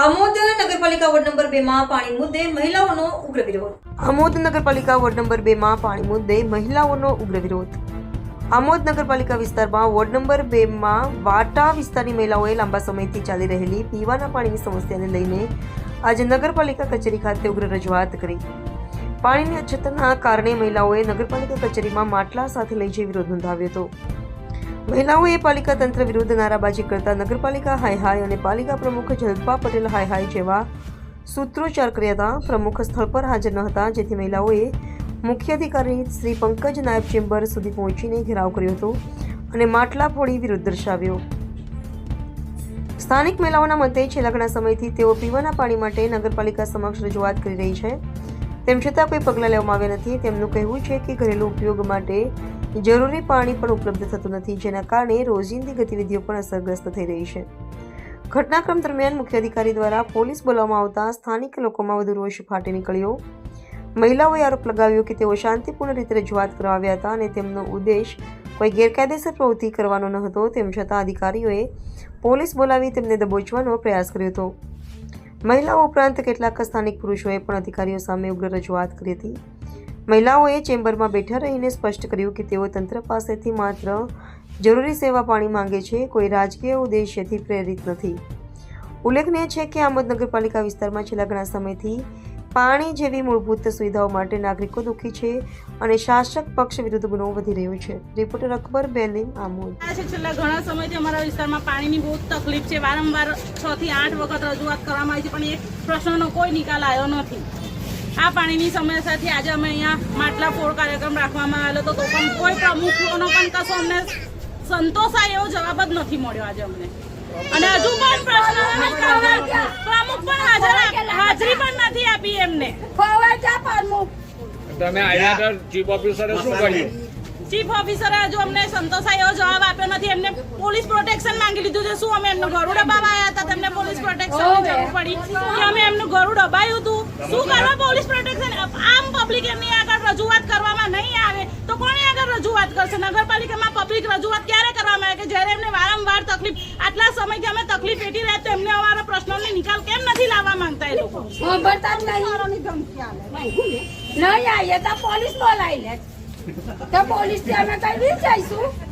આમોદ નગરપાલિકા ward number બે માં પાણી મુદ્દે મહિલાઓનો ઉગ્ર વિરોધ. આમોદ નગરપાલિકા વોર્ડ નંબર બે પાણી મુદ્દે મહિલાઓનો ઉગ્ર વિરોધ. આમોદ નગરપાલિકા વિસ્તારમાં વોર્ડ નંબર બે માં વાટા વિસ્તારની મહિલાઓએ લાંબા સમયથી ચાલી રહેલી પીવાના પાણીની સમસ્યાને લઈને આજે નગરપાલિકા કચેરી ખાતે ઉગ્ર રજૂઆત કરી. પાણીની અછતના કારણે મહિલાઓએ નગરપાલિકા કચેરીમાં માટલા સાથે લઈ જઈ વિરોધ નોંધાવ્યો હતો. મહિલાઓએ પાલિકા તંત્ર વિરુદ્ધ નારાબાજી કરતા નગરપાલિકા હાય હાય અને પાલિકા પ્રમુખ જલપા પટેલ હાય હાય જેવા સૂત્રોચ્ચાર કર્યા હતા. પ્રમુખ સ્થળ પર હાજર ન હતા, જેથી મહિલાઓએ મુખ્ય અધિકારી શ્રી પંકજ નાયબ ચેમ્બર સુધી પહોંચીને ઘેરાવ કર્યો હતો અને માટલા ફોડી વિરુદ્ધ દર્શાવ્યો. સ્થાનિક મહિલાઓના મતે છેલ્લા ઘણા સમયથી તેઓ પીવાના પાણી માટે નગરપાલિકા સમક્ષ રજૂઆત કરી રહી છે. તેમ છતાં કોઈ પગલાં લેવામાં આવ્યા નથી. તેમનું કહેવું છે કે ઘરેલું ઉપયોગ માટે જરૂરી પાણી પણ ઉપલબ્ધ થતું નથી, જેના કારણે રોજિંદી ગતિવિધિઓ પણ અસરગ્રસ્ત થઈ રહી છે. ઘટનાક્રમ દરમિયાન મુખ્ય અધિકારી દ્વારા પોલીસ બોલાવવામાં આવતા સ્થાનિક લોકોમાં વધુ રોષ ફાટી નીકળ્યો. મહિલાઓએ આરોપ લગાવ્યો કે તેઓ શાંતિપૂર્ણ રીતે રજૂઆત કરવા આવ્યા હતા અને તેમનો ઉદ્દેશ કોઈ ગેરકાયદેસર પ્રવૃત્તિ કરવાનો ન હતો. તેમ છતાં અધિકારીઓએ પોલીસ બોલાવી તેમને દબોચવાનો પ્રયાસ કર્યો હતો. મહિલાઓ ઉપરાંત કેટલાક સ્થાનિક પુરુષોએ પણ અધિકારીઓ સામે ઉગ્ર રજૂઆત કરી હતી. મહિલાઓએ ચેમ્બરમાં બેઠા રહીને સ્પષ્ટ કર્યું કે તેઓ તંત્ર પાસેથી માત્ર જરૂરી સેવા પાણી માંગે છે, કોઈ રાજકીય ઉદ્દેશ્યથી પ્રેરિત નથી. ઉલ્લેખનીય છે કે આમોદ નગરપાલિકા વિસ્તારમાં છેલ્લા ઘણા સમયથી પાણી જેવી મૂળભૂત સુવિધાઓ માટે નાગરિકો દુઃખી છે અને શાસક પક્ષ વિરુદ્ધ ગુનો વધી રહ્યો છે. રિપોર્ટર અકબર બેલીમ આમોલ છેલ્લા ઘણા સમયથી અમારા વિસ્તારમાં પાણીની બહુ તકલીફ છે. વારંવાર છ થી આઠ વખત રજૂઆત કરવામાં આવી છે, પણ એક પ્રશ્નનો કોઈ નિકાલ આવ્યો નથી. આ પાણીની સમસ્યાથી આજે અમે અહીંયા માટલા ફોડ કાર્યક્રમ રાખવામાં આવેલો હતો, તો પણ કોઈ પ્રમુખનો પણ કશો અમને સંતોષાય એવો જવાબ જ નથી મળ્યો આજે અમને. અને હજુ પણ પ્રશ્નનો નિકાલ પ્રમુખ પણ હાજર હાજરી પણ નથી આપી એમને તમે આવ્યા હતા ચીફ ઓફિસરે શું કર્યું? ચીફ ઓફિસરે હજુ અમને સંતોષાય એવો જવાબ આપ્યો નથી. એમને પોલીસ પ્રોટેક્શન માંગી લીધું છે. શું અમે એમનું ઘરું ડબાવાયા આવ્યા હતા? તેમને પોલીસ પ્રોટેક્શન જરૂર પડી. કે અમે એમનું ઘરું ડબાયું હતું? શું કરવા પોલીસ પ્રોટેક્શન આમ પબ્લિક એમની આગળ રજૂઆત કરવામાં નહીં આવે તો કોણે આગળ રજૂઆત કરશે? નગરપાલિકામાં પબ્લિક રજૂઆત ક્યારે કરવામાં આવે? કે જ્યારે એમને વારંવાર તકલીફ આટલા સમયથી અમે તકલીફ વેઠી રહ્યા તો એમને અમારા પ્રશ્નોની નિકાલ કેમ નથી લાવવા માંગતા? સાંભળતા જ નહીં. નહીં આવીએ તો પોલીસ બોલાવી લે. તો પોલીસથી અમે કઈ જઈશું.